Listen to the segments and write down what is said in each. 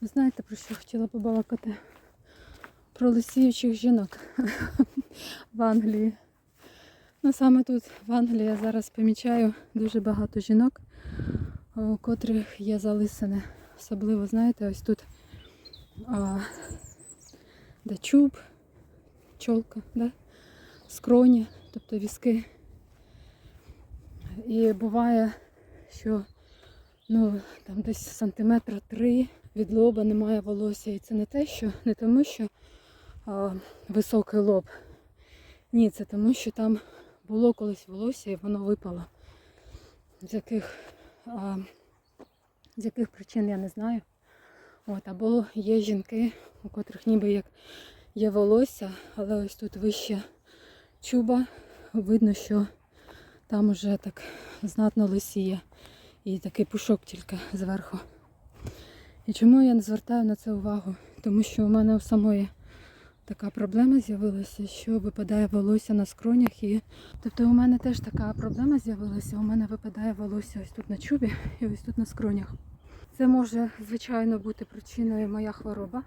Ви знаєте, про що хотіла побалакати? Про лисіючих жінок в Англії. Ну саме тут, в Англії, я зараз помічаю дуже багато жінок, у котрих є залисини. Особливо, знаєте, ось тут а, де чуб, чолка, да? скроні, тобто візки. І буває, що ну, там десь сантиметра три від лоба немає волосся. І це не те, що не тому, що а, високий лоб. Ні, це тому, що там було колись волосся і воно випало. З яких, а, з яких причин я не знаю. От, або є жінки, у котрих ніби як є волосся, але ось тут вище чуба, видно, що там уже так знатно лисіє. І такий пушок тільки зверху. І чому я не звертаю на це увагу? Тому що у мене у самої така проблема з'явилася, що випадає волосся на скронях. І... Тобто у мене теж така проблема з'явилася. У мене випадає волосся ось тут на чубі і ось тут на скронях. Це може, звичайно, бути причиною моя хвороба.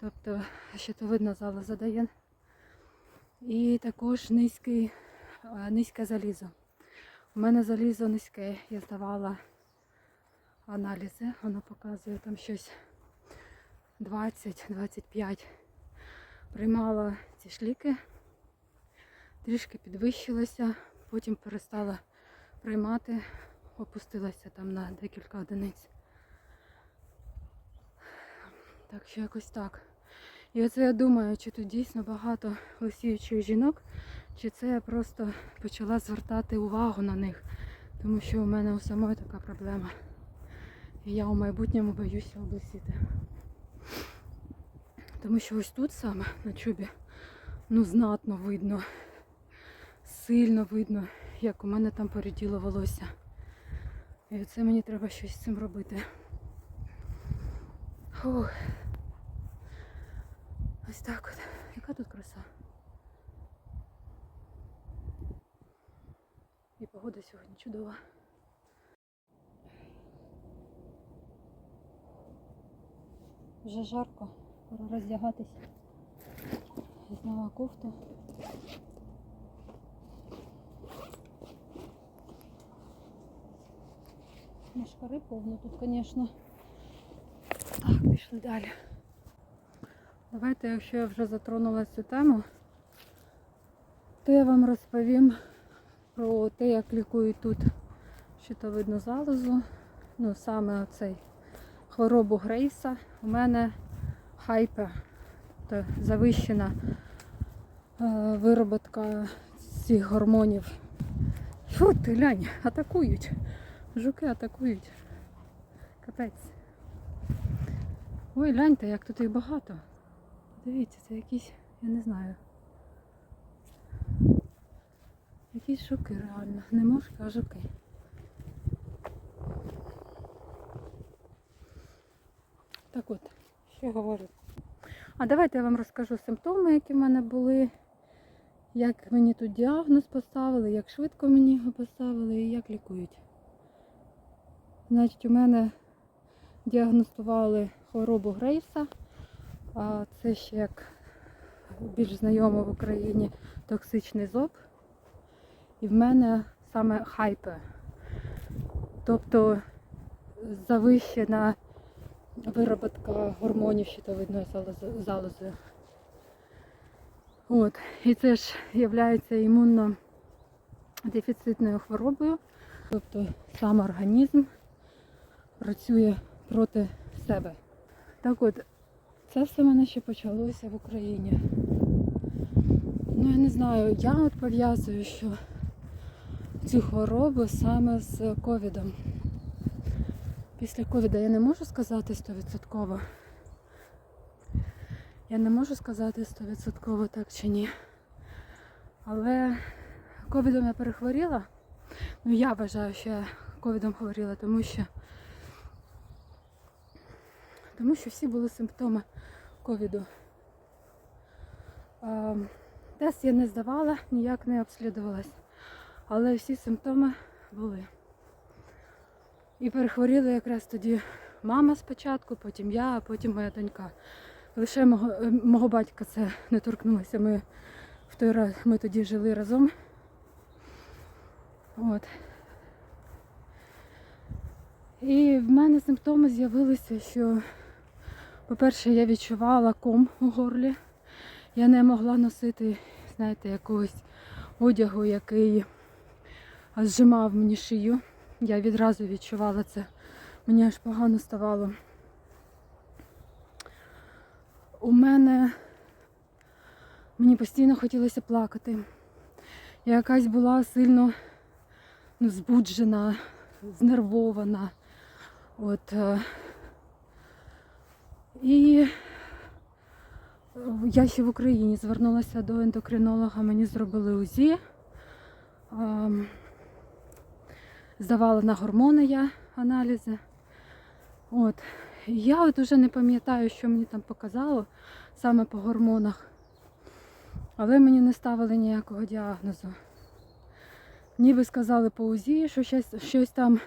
Тобто щитовидна залоза дає. І також низький, низьке залізо. У мене залізо низьке. Я здавала аналізи. Воно показує там щось 20-25. Приймала ці шліки, трішки підвищилася, потім перестала приймати, опустилася там на декілька одиниць. Так що якось так. І оце я думаю, чи тут дійсно багато лисіючих жінок, чи це я просто почала звертати увагу на них, тому що у мене у самої така проблема. І я у майбутньому боюся облисіти. Тому що ось тут саме на чубі ну знатно видно, сильно видно, як у мене там поріділо волосся. І це мені треба щось з цим робити. Фух. Ось так от. Яка тут краса. І погода сьогодні чудова. Вже жарко, пора роздягатись. Зняла кофту. Машкари повно тут, звісно. Так, пішли далі. Давайте, якщо я вже затронула цю тему, то я вам розповім про те, як лікують тут щитовидну залозу. Ну, саме оцей хворобу Грейса. У мене хайпер, тобто завищена е, вироботка цих гормонів. Фу, ти глянь, атакують. Жуки атакують. Капець. Ой, гляньте, як тут їх багато. Дивіться, це якісь, я не знаю. Якісь жуки реально. Не мошки, а жуки. Так от, що говорю. А давайте я вам розкажу симптоми, які в мене були, як мені тут діагноз поставили, як швидко мені його поставили і як лікують. Значить, у мене діагностували хворобу Грейса, а це ще як більш знайомо в Україні токсичний зоб. І в мене саме хайпе. Тобто завищена вироботка гормонів щитовидної залози-. От. І це ж є імунно-дефіцитною хворобою. Тобто сам організм працює проти себе. Так от, це все мене ще почалося в Україні. Ну, я не знаю, я от пов'язую, що цю хворобу саме з ковідом. Після ковіда я не можу сказати 100%. Я не можу сказати 100% так чи ні. Але ковідом я перехворіла. Ну я вважаю, що я ковідом хворіла, тому що тому що всі були симптоми ковіду. Тест я не здавала, ніяк не обслідувалась, але всі симптоми були. І перехворіла якраз тоді мама спочатку, потім я, а потім моя донька. Лише мого, е, мого батька це не торкнулося. Ми в той раз ми тоді жили разом. От. І в мене симптоми з'явилися, що, по-перше, я відчувала ком у горлі. Я не могла носити, знаєте, якогось одягу, який зжимав мені шию. Я відразу відчувала це. Мені аж погано ставало. У мене мені постійно хотілося плакати. Я якась була сильно ну, збуджена, знервована. От, е, і е, я ще в Україні звернулася до ендокринолога, мені зробили УЗІ. Здавала на гормони я аналізи. От. Я от уже не пам'ятаю, що мені там показало саме по гормонах. Але мені не ставили ніякого діагнозу. Ніби сказали по УЗІ, що щось, щось там,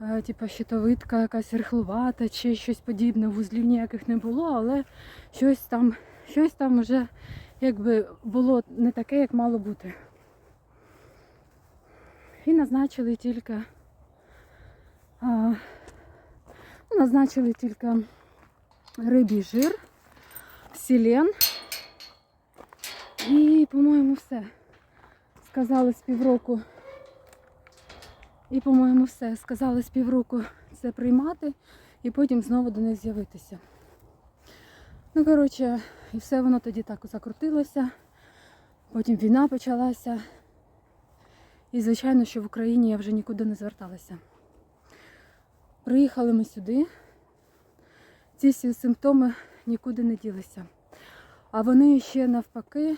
е, типу щитовидка якась рихлувата чи щось подібне, вузлів ніяких не було, але щось там, щось там вже якби було не таке, як мало бути. І назначили тільки а, назначили тільки рибій жир, селен. І, по-моєму, все. Сказали з півроку. І, по-моєму, все. Сказали з півроку це приймати і потім знову до них з'явитися. Ну, коротше, і все воно тоді так закрутилося. Потім війна почалася. І, звичайно, що в Україні я вже нікуди не зверталася. Приїхали ми сюди. Ці всі симптоми нікуди не ділися. А вони ще навпаки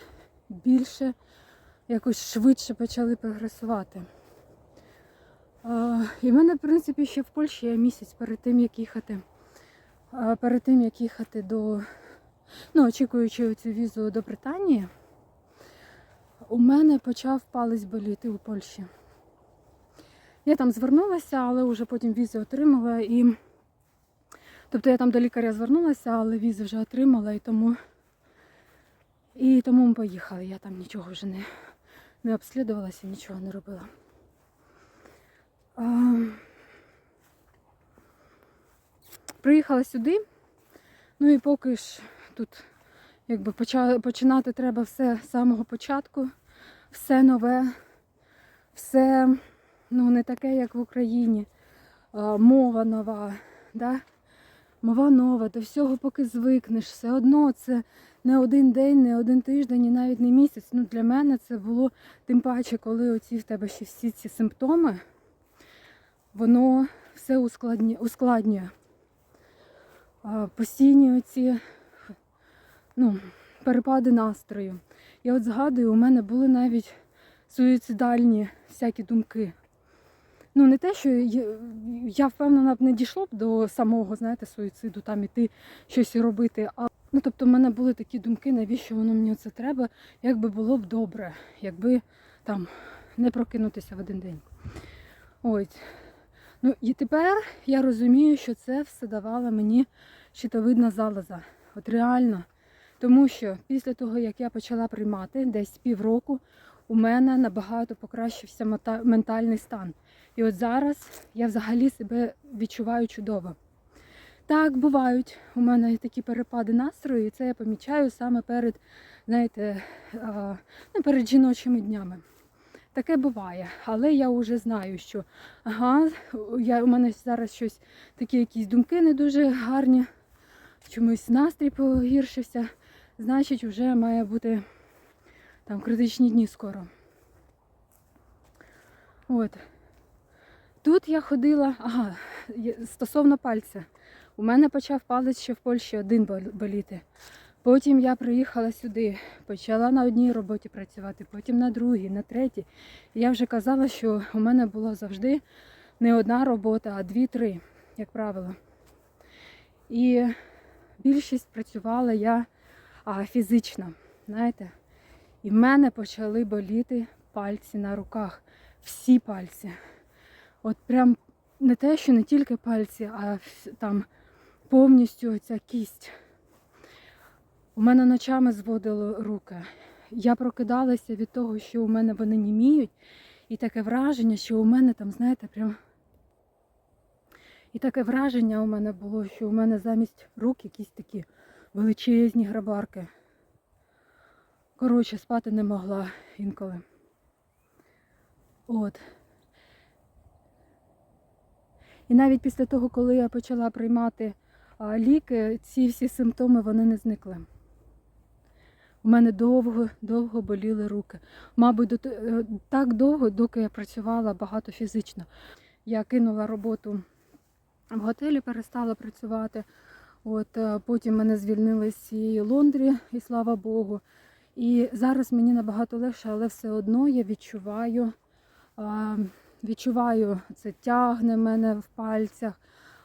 більше, якось швидше почали прогресувати. І в мене, в принципі, ще в Польщі я місяць перед тим, як їхати. Перед тим, як їхати до, ну, очікуючи цю візу до Британії, у мене почав палець боліти у Польщі. Я там звернулася, але вже потім візу отримала і. Тобто я там до лікаря звернулася, але візу вже отримала і тому. І тому ми поїхали. Я там нічого вже не, не обслідувалася, нічого не робила. А... Приїхала сюди. Ну і поки ж тут якби починати треба все з самого початку, все нове, все ну, не таке, як в Україні. Мова нова, да? мова нова, до всього поки звикнеш. Все одно це не один день, не один тиждень і навіть не місяць. Ну, Для мене це було тим паче, коли оці в тебе ще всі ці симптоми, воно все ускладнює. Постійні оці ну, перепади настрою. Я от згадую, у мене були навіть суїцидальні всякі думки. Ну, не те, що я, я впевнена б не дійшло б до самого, знаєте, суїциду, там іти щось робити. А ну, тобто, в мене були такі думки, навіщо воно мені це треба, якби було б добре, якби там не прокинутися в один день. Ось. Ну і тепер я розумію, що це все давала мені щитовидна залоза. От реально. Тому що після того, як я почала приймати десь півроку, у мене набагато покращився ментальний стан. І от зараз я взагалі себе відчуваю чудово. Так, бувають у мене такі перепади настрою, і це я помічаю саме перед, знаєте, ну, перед жіночими днями. Таке буває, але я вже знаю, що ага, я, у мене зараз щось, такі якісь думки не дуже гарні, чомусь настрій погіршився, значить, вже має бути там критичні дні скоро. От. Тут я ходила, ага, стосовно пальця. У мене почав палець ще в Польщі один боліти. Потім я приїхала сюди, почала на одній роботі працювати, потім на другій, на третій. І я вже казала, що у мене була завжди не одна робота, а дві-три, як правило. І більшість працювала я а, фізично, знаєте. І в мене почали боліти пальці на руках. Всі пальці. От прям не те, що не тільки пальці, а там повністю ця кість. У мене ночами зводило руки. Я прокидалася від того, що у мене вони німіють, і таке враження, що у мене там, знаєте, прям. І таке враження у мене було, що у мене замість рук якісь такі величезні грабарки. Коротше, спати не могла інколи. От. І навіть після того, коли я почала приймати ліки, ці всі симптоми вони не зникли. У мене довго, довго боліли руки. Мабуть, е, так довго, доки я працювала багато фізично. Я кинула роботу в готелі, перестала працювати. От, е, потім мене звільнили з цієї лондрі, і слава Богу. І зараз мені набагато легше, але все одно я відчуваю, відчуваю, це тягне мене в пальцях.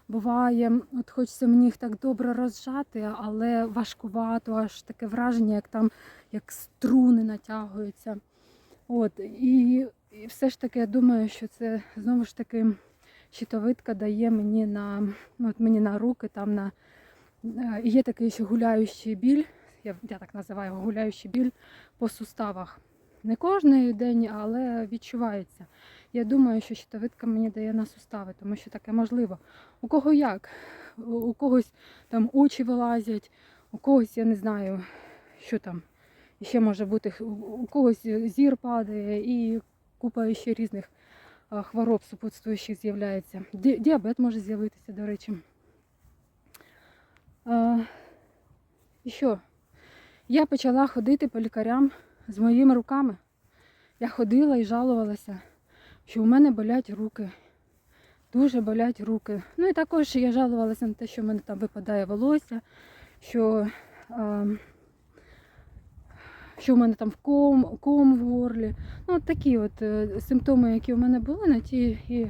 Буває, от хочеться мені їх так добре розжати, але важкувато, аж таке враження, як там як струни натягуються. От, і, і все ж таки я думаю, що це знову ж таки щитовидка дає мені на, от мені на руки, там на є такий ще гуляючий біль, я, я так називаю гуляючий біль по суставах. Не кожен день, але відчувається. Я думаю, що щитовидка мені дає на сустави, тому що таке можливо. У кого як? У- когось там очі вилазять, у когось я не знаю, що там ще може бути, у- когось зір падає і купа ще різних хвороб супутствуючих з'являється. Ді- Діабет може з'явитися, до речі. І що? Я почала ходити по лікарям з моїми руками. Я ходила і жалувалася, що у мене болять руки. Дуже болять руки. Ну і також я жалувалася на те, що в мене там випадає волосся, що, а, що в мене там в ком, ком в горлі. Ну, от такі от е, симптоми, які в мене були, на ті і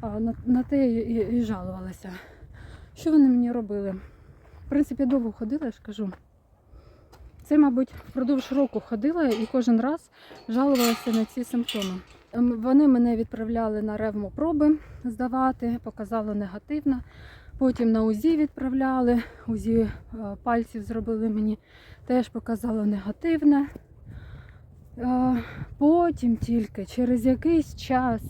а, на, на те і, і жалувалася. Що вони мені робили? Принципі, довго ходила, я ж кажу. Це, мабуть, впродовж року ходила і кожен раз жалувалася на ці симптоми. Ем, Вони мене відправляли на ревмопроби здавати, показало негативно. Потім на УЗІ відправляли, УЗІ е, пальців зробили мені, теж показало негативне. Потім тільки через якийсь час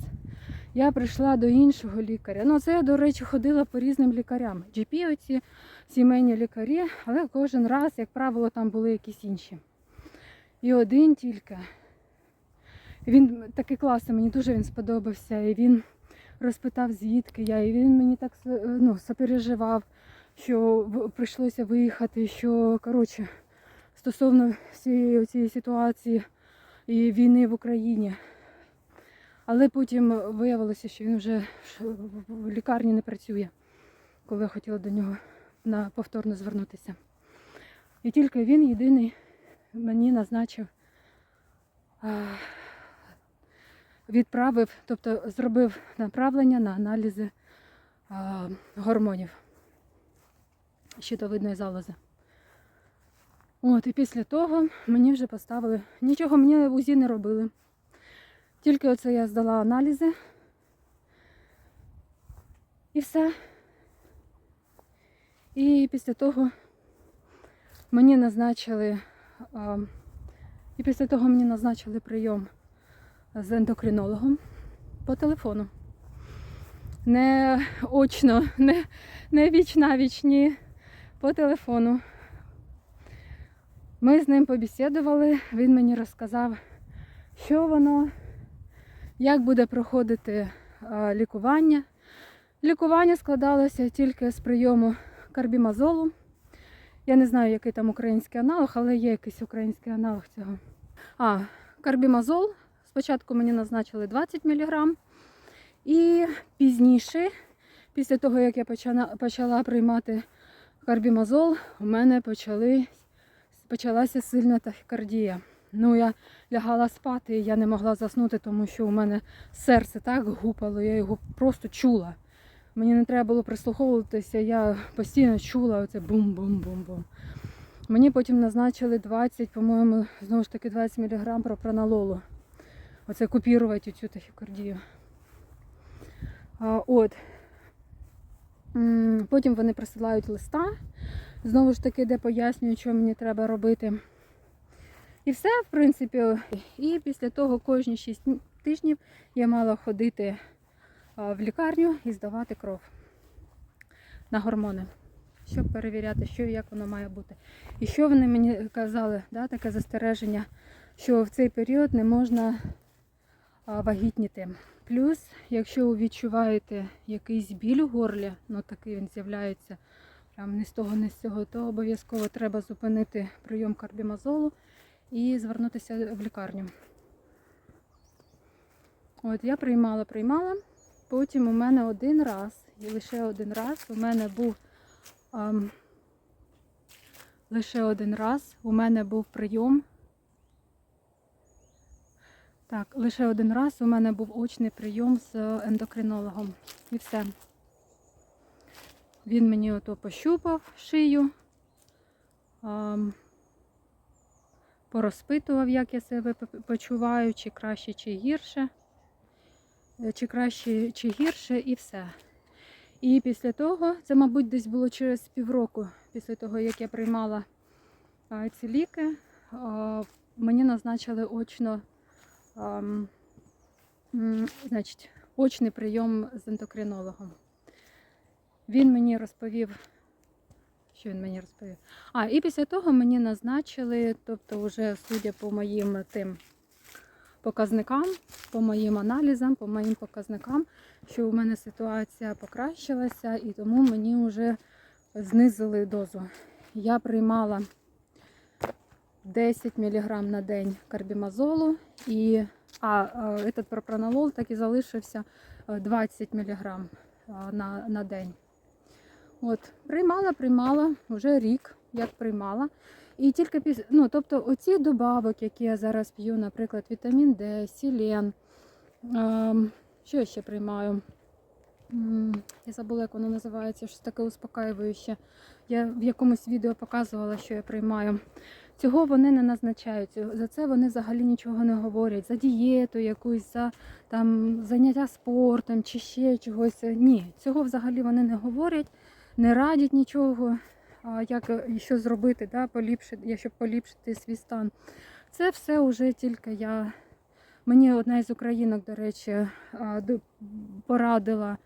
я прийшла до іншого лікаря. Ну, це я, до речі, ходила по різним лікарям. GP оці сімейні лікарі, але кожен раз, як правило, там були якісь інші. І один тільки. Він такий класний, мені дуже він сподобався. І він розпитав, звідки я. І він мені так с- ну, сопереживав, що прийшлося виїхати, що коротше, стосовно всієї цієї ситуації і війни в Україні. Але потім виявилося, що він вже в- в лікарні не працює, коли я хотіла до нього на повторно звернутися. І тільки він єдиний мені назначив, відправив, тобто зробив направлення на аналізи гормонів щитовидної залози. От, і після того мені вже поставили, нічого мені УЗІ не робили. Тільки оце я здала аналізи. І все. І після того мені назначили, і після того мені назначили прийом з ендокринологом по телефону. Не очно, не, не віч на віч, ні, по телефону. Ми з ним побесідували, він мені розказав, що воно, як буде проходити лікування. Лікування складалося тільки з прийому карбімазолу. Я не знаю, який там український аналог, але є якийсь український аналог цього. А, карбімазол. Спочатку мені назначили 20 мг. І пізніше, після того, як я почала, почала приймати карбімазол, у мене почали, почалася сильна тахікардія. Ну, я лягала спати, і я не могла заснути, тому що у мене серце так гупало, я його просто чула. Мені не треба було прислуховуватися, я постійно чула оце бум-бум-бум-бум. Мені потім назначили 20, по-моєму, знову ж таки 20 мг пропранололу. Оце купірувати цю тахікардію. А, От. Потім вони присилають листа, знову ж таки, де пояснюють, що мені треба робити. І все, в принципі. І після того кожні 6 тижнів я мала ходити в лікарню і здавати кров на гормони, щоб перевіряти, що і як воно має бути. І що вони мені казали, да, таке застереження, що в цей період не можна вагітніти. Плюс, якщо ви відчуваєте якийсь біль у горлі, ну такий він з'являється прям не з того, не з цього, то обов'язково треба зупинити прийом карбімазолу і звернутися в лікарню. От я приймала, приймала. Потім у мене один раз, і лише один раз у мене був ам, лише один раз у мене був прийом. Так, лише один раз у мене був очний прийом з ендокринологом. І все. Він мені ото пощупав шию, ам, порозпитував, як я себе почуваю, чи краще, чи гірше, е, чи краще, чи гірше, і все. І після того, це, мабуть, десь було через півроку, після того, як я приймала ці ліки, мені назначили очно, значить, очний прийом з ендокринологом. Він мені розповів, що він мені розповів. А, і після того мені назначили, тобто, вже судя по моїм тим показникам, по моїм аналізам, по моїм показникам, що у мене ситуація покращилася, і тому мені вже знизили дозу. Я приймала 10 мг на день карбімазолу, і, а, этот пропранолол так і залишився е, 20 мг на, на день. От, приймала, приймала вже рік, як приймала. І тільки після, ну, тобто оці добавок, які я зараз п'ю, наприклад, вітамін Д, сілен, ем, що я ще приймаю? Я забула, як воно називається, щось таке успокаююче. Я в якомусь відео показувала, що я приймаю. Цього вони не назначають. За це вони взагалі нічого не говорять. За дієту якусь, за там, заняття спортом чи ще чогось. Ні, цього взагалі вони не говорять, не радять нічого, як що зробити, да, поліпшити, щоб поліпшити свій стан. Це все вже тільки я. Мені одна із українок, до речі, порадила,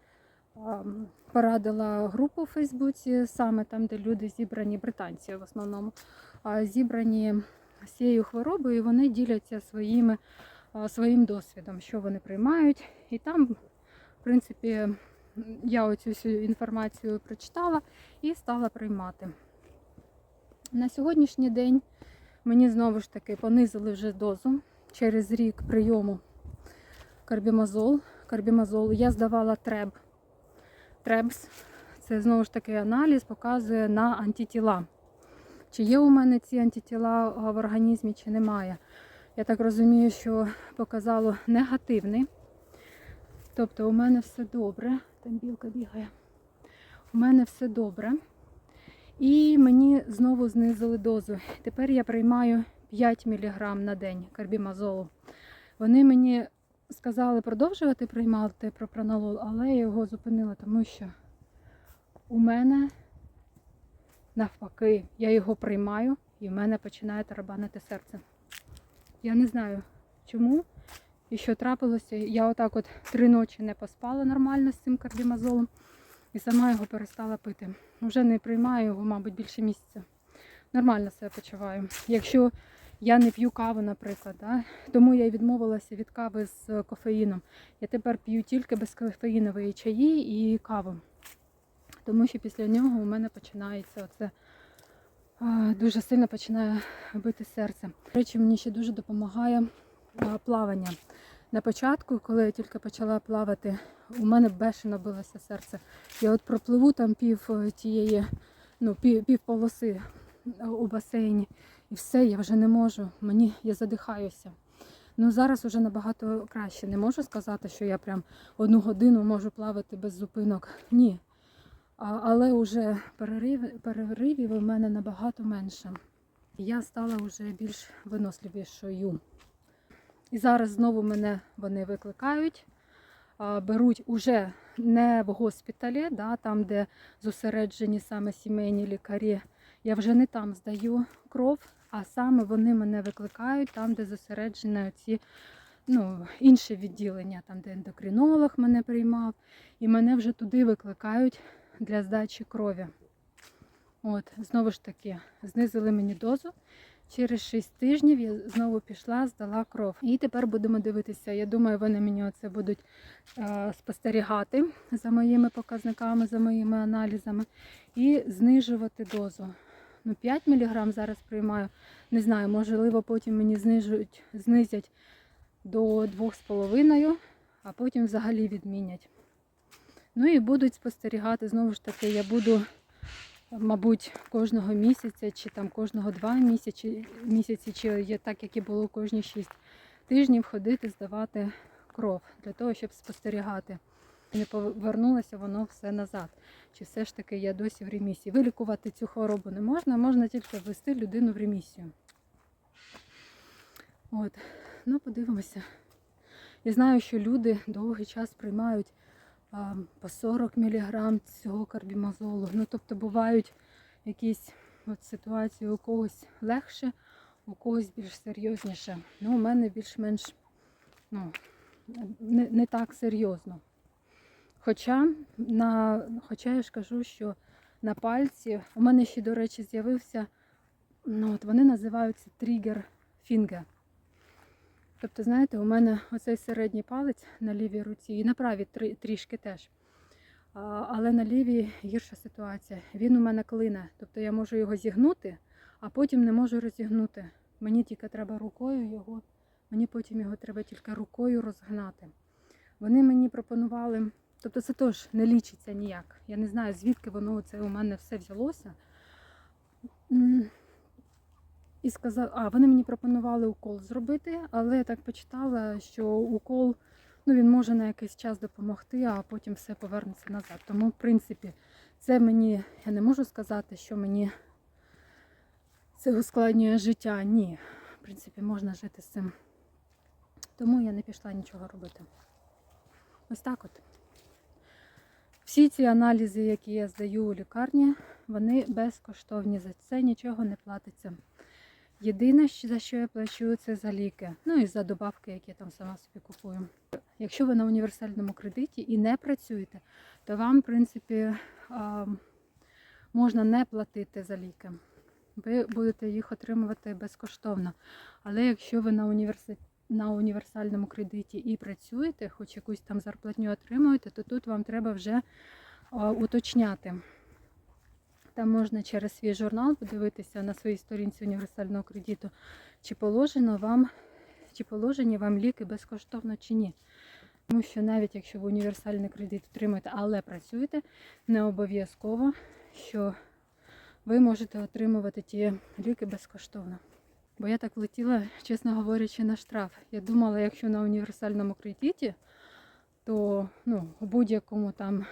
порадила групу у Фейсбуці, саме там, де люди зібрані, британці в основному, зібрані з цією хворобою, і вони діляться своїми, своїм досвідом, що вони приймають. І там, в принципі, я оцю всю інформацію прочитала і стала приймати. На сьогоднішній день мені знову ж таки понизили вже дозу через рік прийому карбімазол. карбімазолу. Я здавала треб. Требс. Це знову ж таки аналіз показує на антитіла. Чи є у мене ці антитіла в організмі, чи немає. Я так розумію, що показало негативний. Тобто у мене все добре. Там білка бігає. У мене все добре. І мені знову знизили дозу. Тепер я приймаю 5 мг на день карбімазолу. Вони мені сказали продовжувати приймати пропранолол, але я його зупинила, тому що у мене навпаки, я його приймаю і в мене починає тарабанити серце. Я не знаю чому і що трапилося. Я отак от три ночі не поспала нормально з цим карбімазолом і сама його перестала пити. Вже не приймаю його, мабуть, більше місяця. Нормально себе почуваю. Якщо я не п'ю каву, наприклад, да? тому я й відмовилася від кави з кофеїном. Я тепер п'ю тільки безкофеїнові чаї і каву. Тому що після нього у мене починається оце дуже сильно починає бити серце. До речі, мені ще дуже допомагає плавання. На початку, коли я тільки почала плавати, у мене бешено билося серце. Я от пропливу там пів е, тієї, ну, пів, пів полоси е, у басейні. І все, я вже не можу. Мені я задихаюся. Ну зараз вже набагато краще. Не можу сказати, що я прям одну годину можу плавати без зупинок. Ні. А, але вже перерив, переривів у мене набагато менше. Я стала вже більш виносливішою. І зараз знову мене вони викликають, беруть уже не в госпіталі, да, там, де зосереджені саме сімейні лікарі. Я вже не там здаю кров, а саме вони мене викликають там, де зосереджені ці ну, інше відділення, там, де ендокринолог мене приймав, і мене вже туди викликають для здачі крові. От, знову ж таки, знизили мені дозу. Через 6 тижнів я знову пішла, здала кров. І тепер будемо дивитися. Я думаю, вони мені оце будуть е, спостерігати за моїми показниками, за моїми аналізами і знижувати дозу. Ну, 5 мг зараз приймаю. Не знаю, можливо, потім мені знижують, знизять до 2,5, а потім взагалі відмінять. Ну і будуть спостерігати, знову ж таки, я буду, мабуть, кожного місяця, чи там кожного два місяці, місяці чи є так, як і було кожні 6 тижнів, ходити, здавати кров для того, щоб спостерігати. Не повернулося воно все назад. Чи все ж таки я досі в ремісії. Вилікувати цю хворобу не можна, можна тільки ввести людину в ремісію. От. Ну, подивимося. Я знаю, що люди довгий час приймають по 40 мг цього карбімазолу. Ну, тобто бувають якісь от ситуації у когось легше, у когось більш серйозніше. Ну, у мене більш-менш ну, не, не так серйозно. Хоча, на, хоча я ж кажу, що на пальці у мене ще, до речі, з'явився, ну, от вони називаються тригер фінгер. Тобто, знаєте, у мене оцей середній палець на лівій руці і на правій трі- трішки теж. Але на лівій гірша ситуація. Він у мене клине. Тобто я можу його зігнути, а потім не можу розігнути. Мені тільки треба рукою його, мені потім його треба тільки рукою розгнати. Вони мені пропонували, тобто це теж не лічиться ніяк. Я не знаю, звідки воно це у мене все взялося. І сказав, а вони мені пропонували укол зробити, але я так почитала, що укол ну, він може на якийсь час допомогти, а потім все повернеться назад. Тому, в принципі, це мені, я не можу сказати, що мені це ускладнює життя. Ні. В принципі, можна жити з цим. Тому я не пішла нічого робити. Ось так от. Всі ці аналізи, які я здаю у лікарні, вони безкоштовні. За це нічого не платиться. Єдине, за що я плачу, це за ліки. Ну і за добавки, які я там сама собі купую. Якщо ви на універсальному кредиті і не працюєте, то вам, в принципі, можна не платити за ліки. Ви будете їх отримувати безкоштовно. Але якщо ви на університеті на універсальному кредиті і працюєте, хоч якусь там зарплатню отримуєте, то тут вам треба вже уточняти. Там можна через свій журнал подивитися на своїй сторінці універсального кредиту, чи положено вам, чи положені вам ліки безкоштовно чи ні. Тому що навіть якщо ви універсальний кредит отримуєте, але працюєте, не обов'язково, що ви можете отримувати ті ліки безкоштовно. Бо я так влетіла, чесно говорячи, на штраф. Я думала, якщо на універсальному кредиті, то ну, у будь-якому там,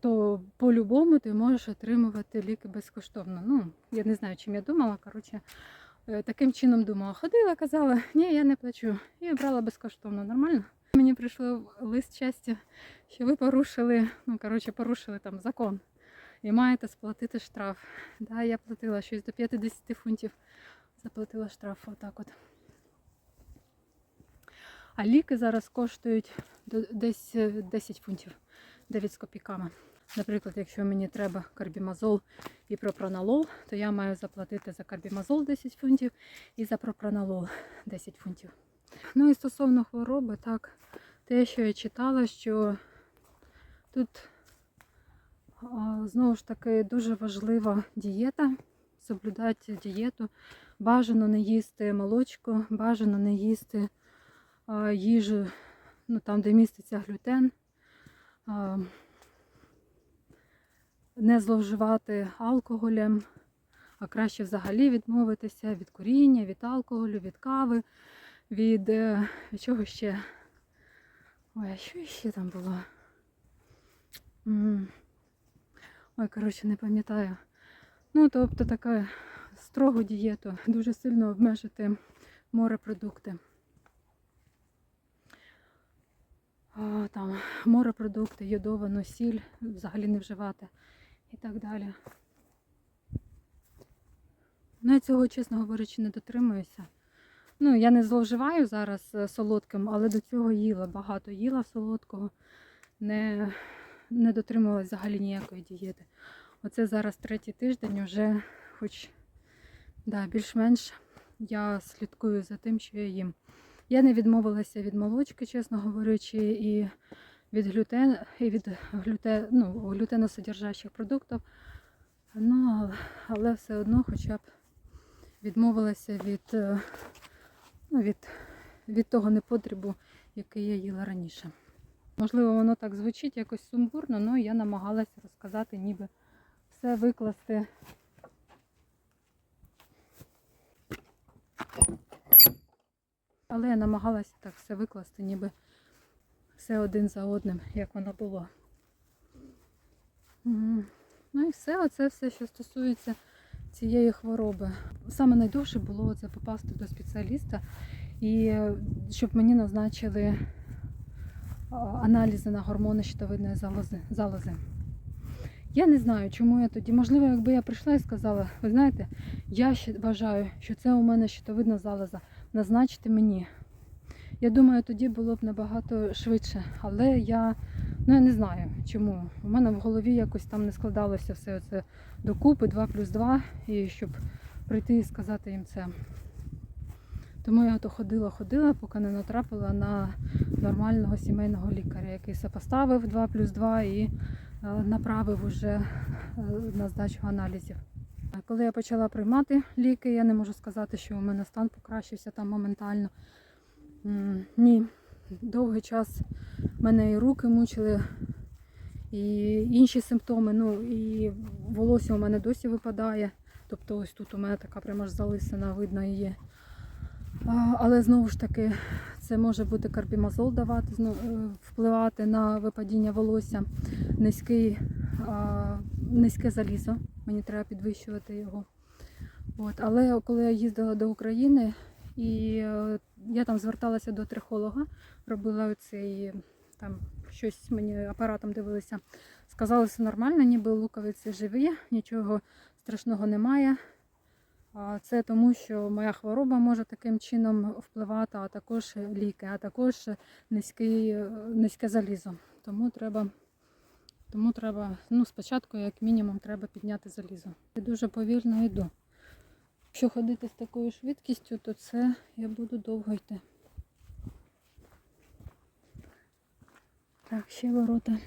то по-любому ти можеш отримувати ліки безкоштовно. Ну, я не знаю, чим я думала. Коротше, е, таким чином думала. Ходила, казала, ні, я не плачу. І брала безкоштовно. Нормально? Мені прийшло лист щастя, що ви порушили, ну, коротше, порушили там закон. І маєте сплатити штраф. Да, я платила щось до 50 фунтів. Заплатила штраф отак от. А ліки зараз коштують десь е, 10 фунтів, 9 з копійками. Наприклад, якщо мені треба карбімазол і пропронолол, то я маю заплатити за карбімазол 10 фунтів і за пропронолол 10 фунтів. Ну і стосовно хвороби, так, те, що я читала, що тут Знову ж таки, дуже важлива дієта. Соблюдати дієту. Бажано не їсти молочко, бажано не їсти їжу, ну, там, де міститься глютен. Не зловживати алкоголем, а краще взагалі відмовитися від куріння, від алкоголю, від кави, від, е, від чого ще. Ой, а що ще там було? Ой, коротше, не пам'ятаю. Ну, тобто така строгу дієту, дуже сильно обмежити морепродукти. а, там, морепродукти, йодовану сіль взагалі не вживати і так далі. Ну, я цього, чесно говорячи, не дотримуюся. Ну, я не зловживаю зараз е, солодким, але до цього їла багато їла солодкого, не, не дотримувалася взагалі ніякої дієти. Оце зараз третій тиждень вже хоч да, більш-менш я слідкую за тим, що я їм. Я не відмовилася від молочки, чесно говорячи, і від глютен, і від глютен, ну, глютеносодержащих продуктів. Ну, але, все одно хоча б відмовилася від, е, ну, від, від того непотребу, який я їла раніше. Можливо, воно так звучить якось сумбурно, але я намагалася розказати, ніби все викласти. Але я намагалася так все викласти, ніби все один за одним, як воно було. Ну і все, оце все, що стосується цієї хвороби. Саме найдовше було це попасти до спеціаліста і е, щоб мені назначили аналізи на гормони щитовидної залози. Я не знаю, чому я тоді. Можливо, якби я прийшла і сказала, ви знаєте, я ще вважаю, що це у мене щитовидна залоза. Назначте мені. Я думаю, тоді було б набагато швидше. Але я, ну я не знаю чому. У мене в голові якось там не складалося все це докупи 2 плюс 2, і щоб прийти і сказати їм це. Тому я то ходила, ходила, поки не натрапила на нормального сімейного лікаря, який сопоставив 2 плюс 2 і е, направив уже е, на здачу аналізів. Коли я почала приймати ліки, я не можу сказати, що у мене стан покращився там моментально. Ні, довгий час мене і руки мучили, і інші симптоми. Ну і волосся у мене досі випадає. Тобто ось тут у мене така прямо ж залисина, видно її. Але знову ж таки, це може бути карбімазол давати, е, впливати на випадіння волосся, низький, низьке залізо. Мені треба підвищувати його. От. Але коли я їздила до України і е, я там зверталася до трихолога, робила оцей там щось мені апаратом дивилися. Сказали, все нормально, ніби луковиці живі, нічого страшного немає. Це тому, що моя хвороба може таким чином впливати, а також ліки, а також низький, е, низьке залізо. Тому треба, тому треба, ну, спочатку, як мінімум, треба підняти залізо. Я дуже повільно йду. Якщо ходити з такою швидкістю, то це я буду довго йти. Так, ще ворота.